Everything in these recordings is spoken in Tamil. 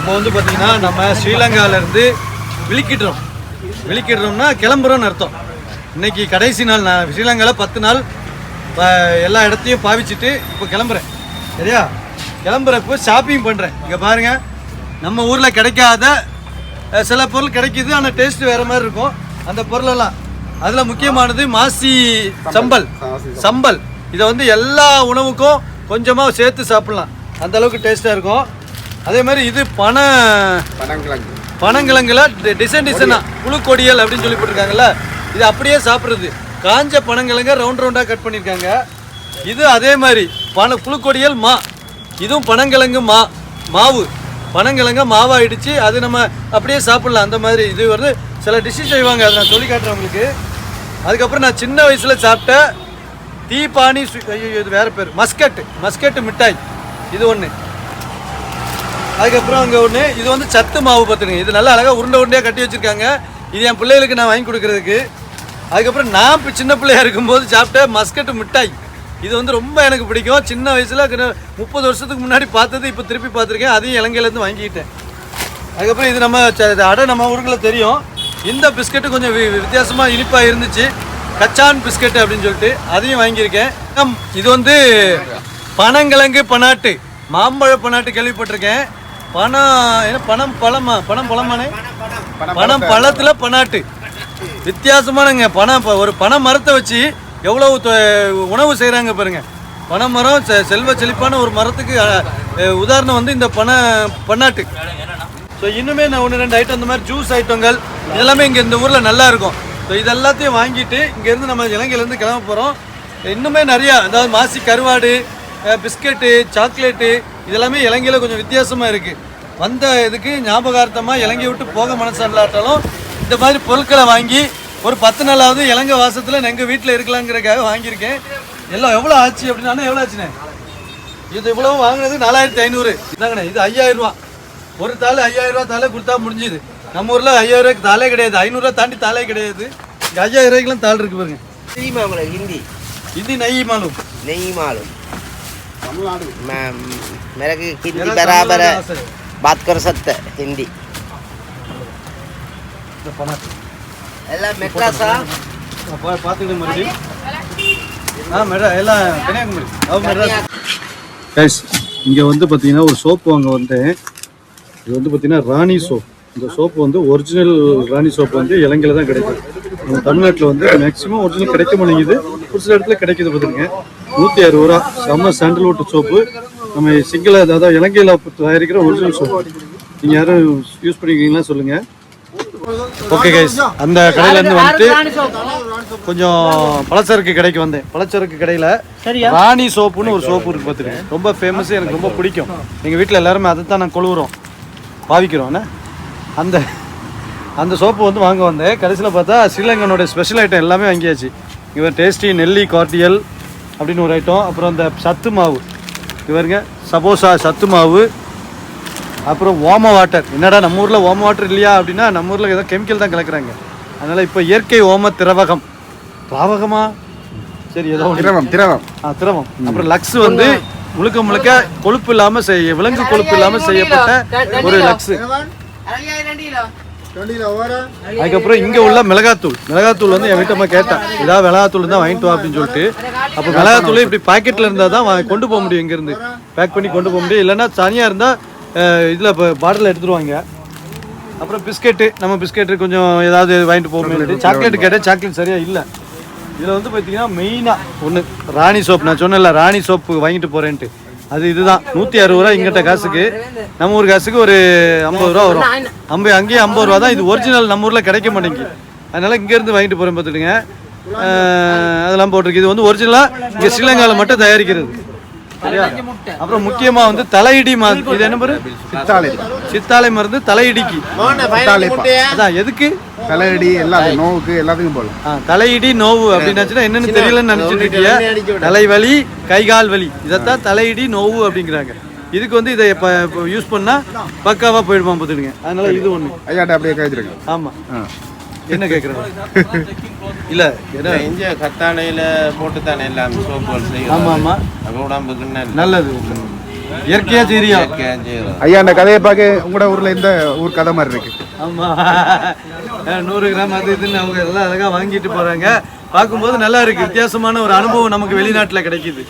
இப்போ வந்து பார்த்தீங்கன்னா நம்ம ஸ்ரீலங்காவிலேருந்து விழிக்கிடுறோம். விழிக்கிடுறோம்னா கிளம்புறோம்னு அர்த்தம். இன்னைக்கு கடைசி நாள் நான் ஸ்ரீலங்காவில் பத்து நாள் ப- எல்லா இடத்தையும் பாவிச்சிட்டு இப்போ கிளம்புறேன். சரியா? கிளம்புறப்போ ஷாப்பிங் பண்ணுறேன் இங்கே பாருங்க நம்ம ஊரில் கிடைக்காத சில பொருள் கிடைக்குது ஆனால் டேஸ்ட் வேறு மாதிரி இருக்கும். அந்த பொருளெல்லாம் அதில் முக்கியமானது மாசி சம்பல். சம்பல். இதை வந்து எல்லா உணவுக்கும் கொஞ்சமாக சேர்த்து சாப்பிட்லாம். அந்த அளவுக்கு டேஸ்ட்டாக இருக்கும். அதே மாதிரி இது பனை பனங்கிழங்கு. பனங்கிழங்குல டிசைன் டிசைனாக புழுக்கொடியல் அப்படின்னு சொல்லி போட்டிருக்காங்கல்ல இது அப்படியே சாப்பிட்றது. காஞ்ச பனங்கிழங்க ரவுண்ட் ரவுண்டாக கட் பண்ணியிருக்காங்க. இது அதே மாதிரி பன புழுக்கொடியல் மா. இதுவும் பனங்கிழங்கு மா மாவு. பனங்கிழங்க மாவா இடித்து அது நம்ம அப்படியே சாப்பிட்லாம். அந்த மாதிரி இது வந்து சில டிஷ்ஷு செய்வாங்க. அதை நான் சொல்லி காட்டுறேன் உங்களுக்கு. அதுக்கப்புறம் நான் சின்ன வயசில் சாப்பிட்ட தீபானி இது வேறு பேர். மஸ்கட் மஸ்கட் மிட்டாய். இது ஒன்று அதுக்கப்புறம் அங்கே ஒன்று இது வந்து சத்து மாவு பார்த்துருங்க இது நல்லா அழகாக உருண்டை உருண்டையாக கட்டி வச்சுருக்காங்க. இது என் பிள்ளைகளுக்கு நான் வாங்கி கொடுக்குறதுக்கு. அதுக்கப்புறம் நான் இப்போ சின்ன பிள்ளையா இருக்கும்போது சாப்பிட்ட மஸ்கட்டு மிட்டாய். இது வந்து ரொம்ப எனக்கு பிடிக்கும். சின்ன வயசில் முப்பது வருஷத்துக்கு முன்னாடி பார்த்தது இப்போ திருப்பி பார்த்துருக்கேன். அதையும் இலங்கையிலேருந்து வாங்கிக்கிட்டேன் அதுக்கப்புறம் இது நம்ம இது அடை நம்ம ஊருக்குள்ள தெரியும். இந்த பிஸ்கட்டு கொஞ்சம் வி- வித்தியாசமாக இனிப்பாக இருந்துச்சு. கச்சான் பிஸ்கெட்டு அப்படின்னு சொல்லிட்டு அதையும் வாங்கியிருக்கேன். இது வந்து பனங்கிழங்கு பனாட்டு மாம்பழ பனாட்டு கேள்விப்பட்டிருக்கேன். பனம் என்ன பனம் பழமா? பனம் பழமானே? பனம் பழத்தில் பனாட்டு வித்தியாசமானங்க பனம் ப- ஒரு பனை மரத்தை வச்சு எவ்வளவு தொ- உணவு செய்கிறாங்க பாருங்க. பனை மரம் செ- செல்வ செழிப்பான ஒரு மரத்துக்கு உதாரணம் வந்து இந்த பனை பன்னாட்டு. ஸோ இன்னுமே நான் ஒன்று ரெண்டு ஐட்டம் இந்த மாதிரி ஜூஸ் ஐட்டங்கள் இதெல்லாமே இங்கே இந்த ஊரில் நல்லா இருக்கும். ஸோ இதெல்லாத்தையும் வாங்கிட்டு இங்கேருந்து நம்ம இலங்கையிலேருந்து கிளம்ப போகிறோம் இன்னுமே நிறையா அதாவது மாசி கருவாடு பிஸ்கெட்டு சாக்லேட்டு இதெல்லாமே இலங்கையில் கொஞ்சம் வித்தியாசமாக இருக்குது வந்த இதுக்கு ஞாபகார்த்தமாக இலங்கை விட்டு போக மனசு இல்லாட்டாலும் இந்த மாதிரி பொருட்களை வாங்கி ஒரு பத்து நாளாவது இலங்கை வாசத்தில் எங்கள் வீட்டில் இருக்கலாங்கிறக்காக வாங்கியிருக்கேன். எல்லாம் எவ்வளோ ஆச்சு அப்படின்னா எவ்வளோ ஆச்சுண்ணே? இது இவ்வளோ வாங்கினது நாலாயிரத்தி ஐநூறு. இதாங்கண்ணே இது ஐயாயிரம் ஒரு தாள் ஐயாயிரம் ரூபா கொடுத்தா முடிஞ்சுது. நம்ம ஊரில் ஐயாயிரம் ரூபாய்க்கு தாளே கிடையாது. ஐநூறுரூவா தாண்டி தாளே கிடையாது. இங்கே ஐயாயிரம் ரூபாய்க்குலாம் தாள் இருக்கு பாருங்க. ஹிந்தி. ஹிந்தி நெய் மாலும் நெய் மாலும் தமிழ்நாடு मेरा की हिंदी बराबर है बात कर सकते हैं, हिंदी இந்த பணம் एला मेट्रा सा பார்த்துக்கிட்டு மறுபடியும் ஆ மெட்ரா எல்லாம் கன்னியாகுமரி அவ மெட்ராஸ் கைஸ் இங்கே வந்து பார்த்தீங்கன்னா ஒரு சோப்பு வாங்க வந்தேன் இது வந்து பார்த்தீங்கன்னா ராணி சோப் இந்த சோப்பு வந்து ஒரிஜினல் ராணி சோப்பு வந்து இலங்கையில் தான் கிடைக்கும் நம்ம தமிழ்நாட்டில் வந்து மேக்ஸிமம் ஒரிஜினல் கிடைக்க மாட்டேங்குது ஒரு சில இடத்துல கிடைக்குது பார்த்துருங்க நூற்றி அறுபது ரூபா செம்ம சாண்டல்வுட் சோப்பு நம்ம சிங்கிள் அதாவது இலங்கையில் தயாரிக்கிற ஒரிஜினல் சோப்பு நீங்கள் யாரும் யூஸ் பண்ணிக்கிறீங்களா சொல்லுங்கள் ஓகே கைஸ் அந்த கடையிலேருந்து வந்துட்டு கொஞ்சம் பலசரக்கு கடைக்கு வந்தேன். பலசரக்கு கடையில் ராணி சோப்புன்னு ஒரு சோப்பு இருக்கு பார்த்துருக்கேன் ரொம்ப ஃபேமஸ் எனக்கு ரொம்ப பிடிக்கும். எங்கள் வீட்டில் எல்லாருமே அதை தான் நான் கொழுவுறோம் பாவிக்கிறோம் அந்த அந்த சோப்பு வந்து வாங்க வந்தேன். கடைசியில் பார்த்தா ஸ்ரீலங்கனோட ஸ்பெஷல் ஐட்டம் எல்லாமே வாங்கியாச்சு. இவர் டேஸ்டி நெல்லி கார்டியல் அப்படின்னு ஒரு ஐட்டம் அப்புறம் அந்த சத்து மாவு. இவருங்க சபோசா சத்து மாவு அப்புறம் ஓம வாட்டர் என்னடா நம்ம ஊரில் ஓம வாட்டர் இல்லையா அப்படின்னா நம்ம ஊரில் ஏதோ கெமிக்கல் தான் கலக்குறாங்க. அதனால் இப்போ இயற்கை ஓம திரவகம். திராவகமா? சரி ஏதோ. திரவம் திரவம். ஆ திரவம். அப்புறம் லக்ஸ் வந்து முழுக்க முழுக்க கொழுப்பு இல்லாமல் செய்ய விலங்கு கொழுப்பு இல்லாமல் செய்யப்பட்ட ஒரு லக்ஸ். அதுக்கப்புறம் இங்கே உள்ள மிளகாத்தூள். மிளகாத்தூள் வந்து என் வீட்டம்மா கேட்டேன் ஏதாவது மிளகாத்தூள் தான் வாங்கிட்டு வா அப்படின்னு சொல்லிட்டு. அப்போ மிளகாத்தூள் இப்படி பாக்கெட்டில் இருந்தால் தான் கொண்டு போக முடியும் இங்கேருந்து. பேக் பண்ணி கொண்டு போக முடியும். இல்லைன்னா தனியாக இருந்தால் இதில் இப்போ பாட்டில் எடுத்துருவாங்க. அப்புறம் பிஸ்கெட்டு. நம்ம பிஸ்கெட்டு கொஞ்சம் ஏதாவது வாங்கிட்டு போக முடியும். சாக்லேட் கேட்டேன் சாக்லேட் சரியாக இல்லை. இதில் வந்து பார்த்தீங்கன்னா மெயினாக ஒன்று ராணி சோப் நான் சொன்னேன்ல ராணி சோப்பு வாங்கிட்டு போகிறேன்ட்டு அது இதுதான். நூற்றி அறுபது ரூபா இங்கிட்ட காசுக்கு. நம்ம ஊர் காசுக்கு ஒரு ஐம்பது ரூபா வரும். ஐம்பது அங்கேயும் ஐம்பது ரூபா தான். இது ஒரிஜினல் நம்ம ஊரில் கிடைக்க மாட்டேங்குது. அதனால் இங்கேருந்து வாங்கிட்டு போகிறேன் பார்த்துடுங்க அஹ் அதெல்லாம் போட்டிருக்கு. இது வந்து ஒரிஜினலாக இங்கே ஸ்ரீலங்காவில் மட்டும் தயாரிக்கிறது. சரியா? அப்புறம் முக்கியமாக வந்து தலையிடி இது என்ன பேரு? சித்தாலை சித்தாலை மருந்து தலையிடிக்கு. அதான் எதுக்கு? தலையடி எல்லாத்துக்கும் நோவுக்கு எல்லாத்துக்கும் போகலாம். ஆ, தலையிடி நோவு அப்படின்னாச்சுன்னா என்னன்னு தெரியலன்னு நினைச்சிட்டு இருக்கீங்க தலைவலி கை கால் வலி. இதைத்தான் தலையிடி நோவு அப்படிங்கிறாங்க. இதுக்கு வந்து இதை இப்போ யூஸ் பண்ணா பக்காவா போயிடுமா பார்த்துடுங்க அதனால இது ஒண்ணு. ஐயாட்ட அப்படியே கழிச்சிருங்க ஆமா. என்ன கேட்குறேன் இல்ல என்ன? இங்க கத்தாழையில போட்டு தானே எல்லாம் சோப்புகள் செய்யும் ஆமா ஆமா. அப்ப உடம்புக்கு நல்லது. நல்லது. இயற்கையா செய்றியா? ஐயா அந்த கதையை பார்க்க உங்களோட ஊர்ல எந்த ஊர் கதை மாதிரி இருக்கு. ஆமா. அஹ் நூறு கிராம் அது இதுன்னு அவங்க எல்லாம் அழகா வாங்கிட்டு போறாங்க. பார்க்கும்போது நல்லா இருக்கு. வித்தியாசமான ஒரு அனுபவம் நமக்கு வெளிநாட்டுல கிடைக்குது.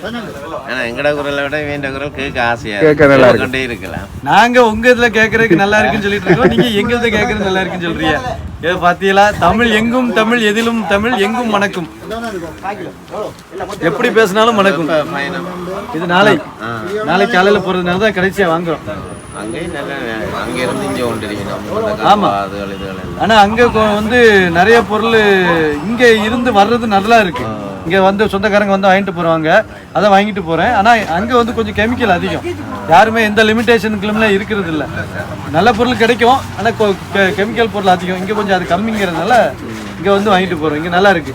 ஆனா எங்கட குரலை விட வேண்ட குரல் கேட்க ஆசையா கேட்க நல்லா. கொண்டே இருக்கலாம். நாங்க உங்க இதுல கேக்குறதுக்கு நல்லா இருக்குன்னு சொல்லிட்டு இருக்கோம். நீங்க எங்க இதுல கேக்குறது நல்லா இருக்குன்னு சொல்றீங்க? ஏ பாத்தீங்களா? தமிழ் எங்கும் தமிழ் எதிலும் தமிழ் எங்கும் மணக்கும் எப்படி பேசினாலும் மணக்கும் இது நாளை. நாளை காலையில போறதுனால தான் கடைசியா வாங்குறோம். நல்ல அங்க வந்து நிறைய பொருள் இங்க இருந்து வர்றது நல்லா இருக்கு. இங்க வந்து சொந்தக்காரங்க வந்து வாங்கிட்டு போறாங்க அதை வாங்கிட்டு போறேன். ஆனா அங்க வந்து கொஞ்சம் கெமிக்கல் அதிகம். யாருமே எந்த லிமிடேஷனுக்குலாம் இருக்கிறது இல்ல. நல்ல பொருள் கிடைக்கும் ஆனா கெமிக்கல் பொருள் அதிகம். இங்க கொஞ்சம் அது கம்மிங்கிறதுனால இங்க வந்து வாங்கிட்டு போறோம். இங்க நல்லா இருக்கு.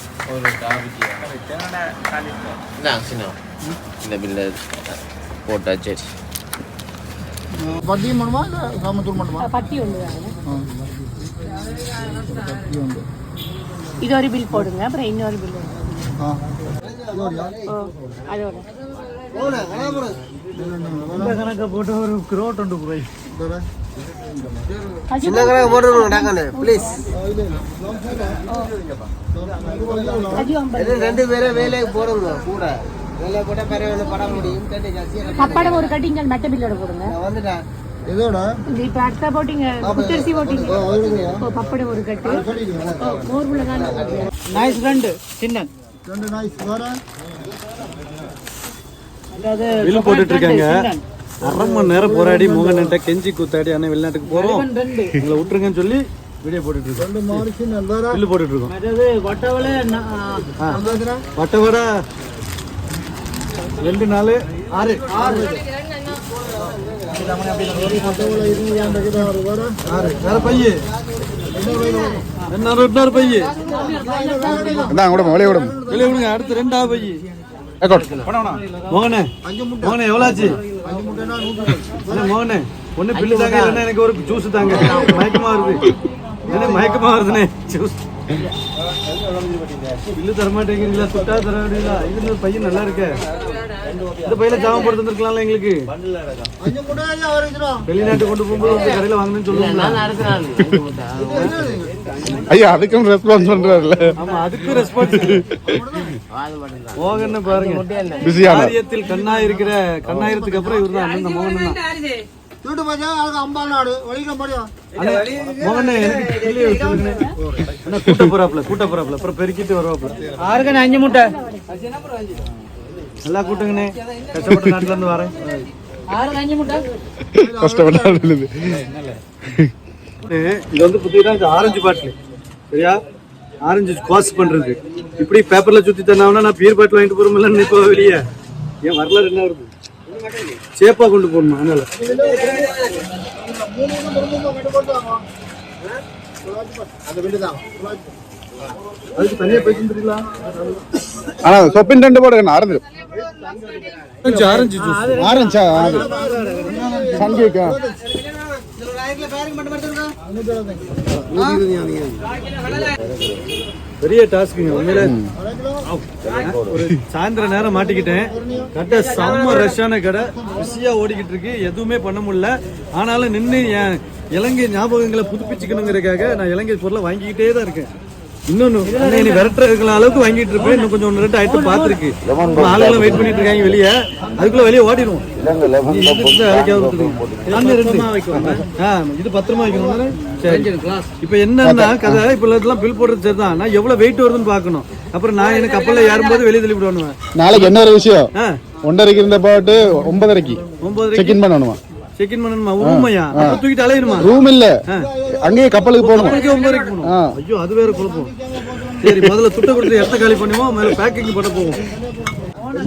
ஒரு இந்தாங்க சின்ன இந்த பில்ல போட்டா சரி பத்தியம் பண்ணுமா இல்லை சாமத்தூர் மட்டுமா பட்டி ஒன்று இது ஒரு பில் போடுங்க அப்புறம் இன்னொரு பில் அதோட கணக்கை போட்டு ஒரு கிரோட் ஒன்று போய் அது ஐம்பது ரெண்டு பேரும் வேலைக்கு போடுங்க கூட. வேலை போட்டா பெரிய பட முடியும் பப்படம் ஒரு கட்டிங்க மெட்ட பில்லோட போடுங்க. வந்துட்டேன் இதோட இது இப்போ அடுத்த போட்டிங்க குத்தரிசி போட்டிங்க. பப்படம் ஒரு கட்டு. மோர் நைஸ் ரெண்டு சின்ன. ரெண்டு வேற? போட்டுட்டு இருக்காங்க. அரை மணி நேரம் போராடி மோகன்கிட்ட கெஞ்சி கூத்தாடி அண்ணன் வெளிநாட்டுக்கு போறோம். உங்களை விட்டுருங்கன்னு சொல்லி வீடியோ போட்டுட்டு இருக்கோம். பில்லு போட்டுட்டு இருக்கோம். வட்டவடை. ரெண்டு நாலு ஆறு. அடுத்து ரெண்டாவது பைய. ரெக்கார்ட் மோகனே மோகனே எவ்வளோ ஆச்சு? அண்ணே, மோகனே ஒண்ணு பில்லு தாங்க இல்லைன்னா எனக்கு ஒரு ஜூஸ் தாங்க. மயக்கமா வருது. என்ன மயக்கமா வருதுண்ணே ஜூஸ் பில்லு தர மாட்டேங்கிறீங்களா? துட்டா தர முடியல இது பையன் நல்லா இருக்க? இந்த பையில ஜாமம் போட்டு தந்திருக்கலாம்ல எங்களுக்கு? வெளிநாட்டு கொண்டு போகும்போது வந்து கடையில வாங்கணும்னு சொல்லுவாங்க ஐயா அதுக்கும் ரெஸ்பான்ஸ் பண்றாருல்ல. ஆமா அதுக்கும் ரெஸ்பான்ஸ் மோகன் பாருங்க. பிஸியான. காரியத்தில் கண்ணா இருக்கிற கண்ணாயிரத்துக்கு அப்புறம் இவர் தான் அண்ணன் மோகன் தான் அண்ணே, மோகனே எனக்கு கிளியை வச்சிருக்கேனே. அண்ணா, கூட்ட போறாப்ல கூட்ட போறாப்ல அப்புறம் பெருக்கிட்டு வருவாப்ல ஆறுக்கு அஞ்சு முட்டை. நல்லா கூட்டுங்கண்ணே. கஷ்டப்பட்ட நாட்டுல இருந்து வரேன். இது வந்து புத்தீங்கன்னா இது ஆரஞ்சு பாட்டில். சரியா? ஆரஞ்சு குவாஸ் பண்றது. இப்படி பேப்பர்ல சுத்தி தந்தாங்கன்னா நான் பீர் பாட்டில் வாங்கிட்டு போறோம்ல இப்போ வெளியே. ஏன் வரலாறு என்ன வருது? சேப்பா கொண்டு போகணுமா? அதனால. ஆனா சொப்பின் ரெண்டு போடுங்க ஆரஞ்சு. ஆரஞ்சு ஆரஞ்சு ஜூஸ் ஆரஞ்சா. சங்கேக்கா. பெரிய டாஸ்க்குங்க உண்மையில. ஒரு சாயந்தர நேரம் மாட்டிக்கிட்டேன். கடை செம்ம ரஷ்ஷான கடை. பிஸியா ஓடிக்கிட்டு இருக்கு. எதுவுமே பண்ண முடியல. ஆனாலும் நின்று என் இலங்கை ஞாபகங்களை புதுப்பிச்சுக்கணுங்கிறக்காக நான் இலங்கை பொருளை வாங்கிக்கிட்டே தான் இருக்கேன். இன்னொன்னு நீ விரட்டுற இருக்கிற அளவுக்கு வாங்கிட்டு இருப்பேன் இன்னும் கொஞ்சம் ஒன்று ரெண்டு ஐட்டம் பார்த்துருக்கு. ஆளுங்களாம் வெயிட் பண்ணிட்டு இருக்காங்க வெளியே. அதுக்குள்ள வெளியே ஓடிடுவோம். இது பத்திரமா வைக்கணும்? சரி. இப்போ என்னன்னா கதை இப்போ இதெல்லாம் பில் போடுறது சரிதான். நான் எவ்வளவு வெயிட் வருதுன்னு பார்க்கணும். அப்புறம் நான் எனக்கு கப்பல்ல ஏறும்போது வெளியே தள்ளி விடுவேன் நாளைக்கு என்ன ஒரு விஷயம்? ஆ. ஒன்றரைக்கு இருந்த பாட்டு ஒன்பதரைக்கு. ஒன்பது செக் இன் பண்ணணுமா? செக் இன் பண்ணணுமா ரூமையா அப்ப தூக்கிட்டு அலையணுமா? ரூம் இல்ல. அங்கேயே கப்பலுக்கு போகணுமா. ஐயோ அது வேற குழப்பம். சரி முதல்ல துட்டை கொடுத்து இடத்த காலி பண்ணுவோம். மேல பேக்கிங் பண்ண போவோம்.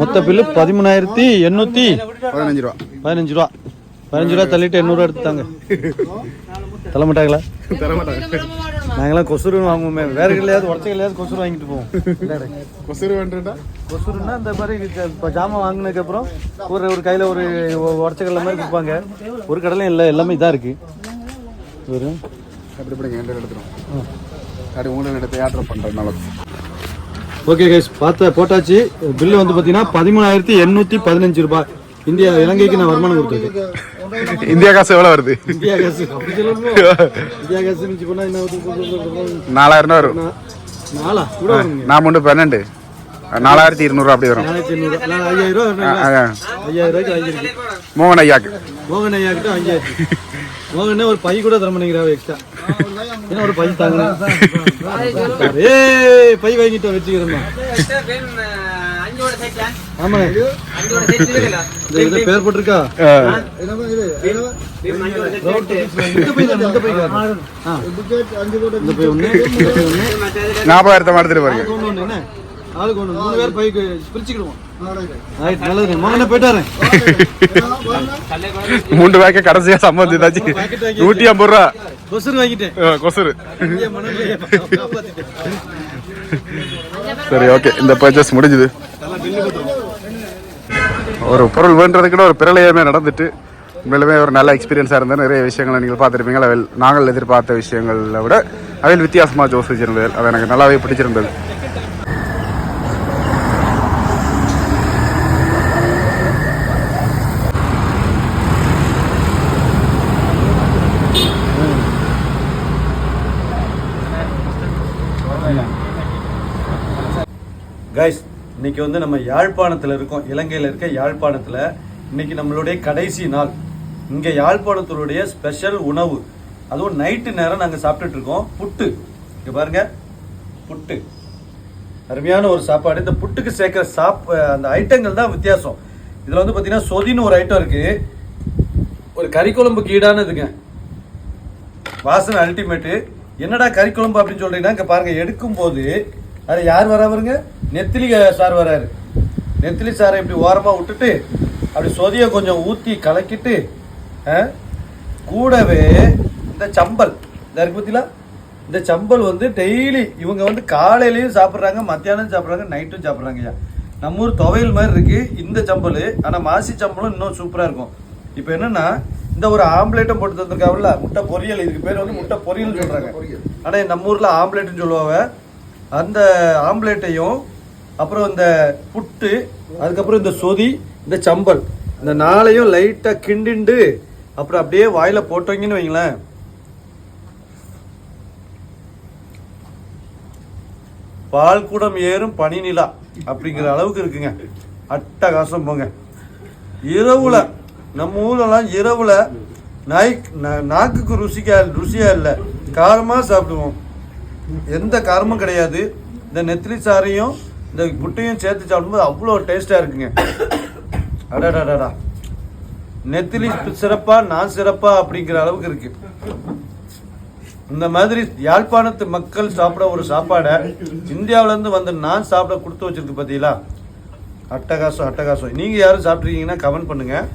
மொத்த பில்லு பதிமூணாயிரத்தி எண்ணூற்றி பதினஞ்சு ரூபா. பதினஞ்சு ரூபா. பதினஞ்சு ரூபா தள்ளிட்டு எண்ணூறுவா எடுத்துட்டாங்க. தள்ள மாட்டாங்களா? தர மாட்டாங்க நாங்களாம் கொசுறு வாங்குவோமே. வேற உடச்ச கடையிலையாவது கொசுறு வாங்கிட்டு போவோம். வேண்டுண்டா? கொசுறுன்னா இந்த மாதிரி இப்போ ஜாமான் வாங்கினதுக்கு அப்புறம் ஒரு ஒரு கையில் ஒரு உடச்ச கடலை மாதிரி கொடுப்பாங்க ஒரு கடலையும் இல்லை எல்லாமே இதாக இருக்கு. ஒரு அப்படி பிடிங்க எந்த எடுத்துரும். அப்படி உங்களை எடுத்து ஆர்டர் பண்ணுறதுனால ஓகே கைஸ் பார்த்த போட்டாச்சு. பில்லு வந்து பார்த்தீங்கன்னா பதிமூணாயிரத்தி எண்ணூற்றி பதினஞ்சு ரூபாய். இந்தியா இலங்கைக்கு நான் வருமானம் கொடுத்துருக்கேன். இந்தியா காசு எவ்வளோ வருது? இந்தியா சொல்லணும் இந்தியா கேஸ் மிஞ்சி போனால் என்ன வருது? நாலாயிரம் ரூபா வரும். நாலா? கூட நான் மட்டும் பன்னெண்டு. நாலாயிரத்தி இருநூறுவா அப்படி வரும். ஐயாயிரம் ஐயாயிரம் மோகன் ஐயாக்கு. மோகன் ஐயா கிட்ட வாங்கியாச்சு. மோகனே ஒரு பை கூட தர மாட்டேங்கிறா எக்ஸ்ட்ரா ஏன்னா ஒரு பை தாங்க ஏய் பை வாங்கிட்டு வச்சுக்கிறேன் இந்த இது பேர் போட்டிருக்கா? ஞாபகார்த்தம் எடுத்துட்டு பாருங்க ஆளுக்கு ஒண்ணு மூணு பேர் பைக்கு பிரிச்சுக்கிடுவோம். மூன்று பேக்கே கடைசியா சம்பந்தித்தாச்சு நூற்றி ஐம்பது ரூபா. கொசுறு வாங்கிட்டேன் கொசுறு. சரி ஓகே இந்த பர்ச்சேஸ் முடிஞ்சுது. ஒரு பொருள் வேண்டதுக்கு கூட ஒரு பிரளயமே நடந்துட்டு உண்மையிலுமே ஒரு நல்ல எக்ஸ்பீரியன்ஸாக இருந்தது நிறைய விஷயங்களை நீங்கள் பார்த்துருப்பீங்க அவள் நாங்கள் எதிர்பார்த்த விஷயங்களை விட அதில் வித்தியாசமாக ஜோசிச்சிருந்தது அது எனக்கு நல்லாவே பிடிச்சிருந்தது. கைஸ் இன்னைக்கு வந்து நம்ம யாழ்ப்பாணத்தில் இருக்கோம். இலங்கையில் இருக்க யாழ்ப்பாணத்தில் இன்னைக்கு நம்மளுடைய கடைசி நாள். இங்கே யாழ்ப்பாணத்தினுடைய ஸ்பெஷல் உணவு. அதுவும் நைட்டு நேரம் நாங்கள் சாப்பிட்டுட்டு இருக்கோம். புட்டு. இங்கே பாருங்க. புட்டு. அருமையான ஒரு சாப்பாடு. இந்த புட்டுக்கு சேர்க்குற சாப் அந்த ஐட்டங்கள் தான் வித்தியாசம். இதில் வந்து பார்த்தீங்கன்னா சொதின்னு ஒரு ஐட்டம் இருக்குது ஒரு கறிக்குழம்புக்கு ஈடானதுங்க வாசனை அல்டிமேட்டு என்னடா கறிக்குழம்பு அப்படின்னு சொல்கிறீங்கன்னா இங்கே பாருங்கள் எடுக்கும் போது அது யார் வரா பாருங்க? நெத்திலி சார் வராரு. நெத்திலி சாரை இப்படி ஓரமா விட்டுட்டு அப்படி சொதிய கொஞ்சம் ஊத்தி கலக்கிட்டு கூடவே இந்த சம்பல். இருக்கு பார்த்தீங்களா இந்த சம்பல் வந்து டெய்லி இவங்க வந்து காலையிலயும் சாப்பிட்றாங்க மத்தியானம் சாப்பிட்றாங்க நைட்டும் சாப்பிட்றாங்க ஐயா. நம்ம ஊர் துவையல் மாதிரி இருக்கு இந்த சம்பல். ஆனா மாசி சம்பளம் இன்னும் சூப்பரா இருக்கும். இப்போ என்னன்னா இந்த ஒரு ஆம்லேட்டும் போட்டு தந்திருக்காவில்ல முட்டை பொரியல். இதுக்கு பேர் வந்து முட்டை பொரியல் சொல்றாங்க. ஆனா நம்ம ஊர்ல ஆம்லேட்னு சொல்லுவாங்க. அந்த ஆம்லேட்டையும் அப்புறம் இந்த புட்டு அதுக்கப்புறம் இந்த சொதி இந்த சம்பல் இந்த நாளையும் லைட்டாக கிண்டிண்டு அப்புறம் அப்படியே வாயில் போட்டோங்கன்னு வைங்களேன். பால் கூடம் ஏறும் பனி நிலா அப்படிங்கிற அளவுக்கு இருக்குங்க. அட்டகாசம் போங்க. இரவுல நம்ம ஊரெல்லாம் இரவுல நாய் நா- நாக்குக்கு ருசிக்கா ருசியா இல்லை. காரமாக சாப்பிடுவோம். எந்த காரமும் கிடையாது. இந்த நெத்திலி சாறையும் இந்த புட்டையும் சேர்த்து சாப்பிடும்போது அவ்வளோ டேஸ்ட்டாக இருக்குங்க. அடடடடா நெத்திலி சிறப்பா நான் சிறப்பா அப்படிங்கிற அளவுக்கு இருக்கு. இந்த மாதிரி யாழ்ப்பாணத்து மக்கள் சாப்பிட ஒரு சாப்பாடை இந்தியாவிலேருந்து வந்து நான் சாப்பிட கொடுத்து வச்சிருக்கு பார்த்தீங்களா அட்டகாசம் அட்டகாசம். நீங்கள் யாரும் சாப்பிட்ருக்கீங்கன்னா கமெண்ட் பண்ணுங்கள்